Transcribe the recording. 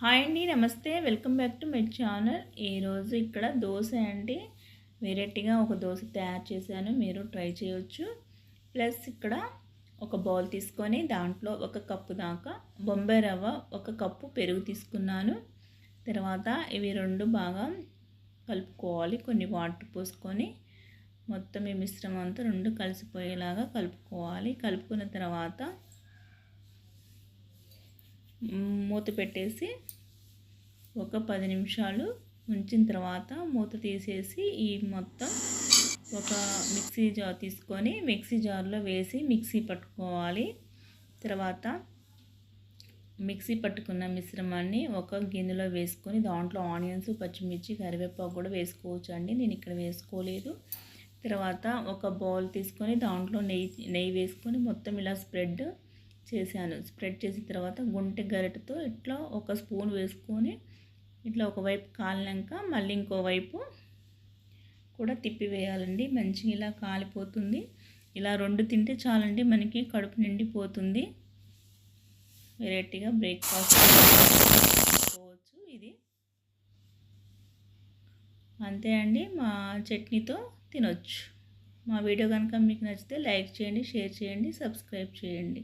Hi అండి నమస్తే. Welcome back to my channel. ఈరోజు ఇక్కడ దోశ అండి. వెరైటీగా ఒక దోశ తయారు చేశాను. మీరు ట్రై చేయొచ్చు. ప్లస్ ఇక్కడ ఒక బౌల్ తీసుకొని దాంట్లో ఒక కప్పు దాకా బొంబాయి రవ్వ ఒక కప్పు పెరుగు తీసుకున్నాను. తర్వాత ఇవి రెండు బాగా కలుపుకోవాలి. కొన్ని వాటర్ పోసుకొని మొత్తం ఈ మిశ్రమం అంతా రెండు కలిసిపోయేలాగా కలుపుకోవాలి. కలుపుకున్న తర్వాత మూత పెట్టేసి ఒక పది నిమిషాలు ఉంచిన తర్వాత మూత తీసేసి ఈ మొత్తం ఒక మిక్సీ జార్ తీసుకొని మిక్సీ జార్లో వేసి మిక్సీ పట్టుకోవాలి. తర్వాత మిక్సీ పట్టుకున్న మిశ్రమాన్ని ఒక గిన్నెలో వేసుకొని దాంట్లో ఆనియన్స్ పచ్చిమిర్చి కరివేపాకు కూడా వేసుకోవచ్చు అండి. నేను ఇక్కడ వేసుకోలేదు. తర్వాత ఒక బౌల్ తీసుకొని దాంట్లో నెయ్యి నెయ్యి వేసుకొని మొత్తం ఇలా స్ప్రెడ్ చేశాను. స్ప్రెడ్ చేసిన తర్వాత గుంటె గరిటతో ఇట్లా ఒక స్పూన్ వేసుకొని ఇట్లా ఒకవైపు కాలినాక మళ్ళీ ఇంకోవైపు కూడా తిప్పివేయాలండి మంచిగా ఇలా కాలిపోతుంది. ఇలా రెండు తింటే చాలండి మనకి కడుపు నిండిపోతుంది. వెరైటీగా బ్రేక్ఫాస్ట్ చేసుకోవచ్చు ఇది. అంతే అండి. మా చట్నీతో తినొచ్చు. మా వీడియో కనుక మీకు నచ్చితే లైక్ చేయండి షేర్ చేయండి సబ్స్క్రైబ్ చేయండి.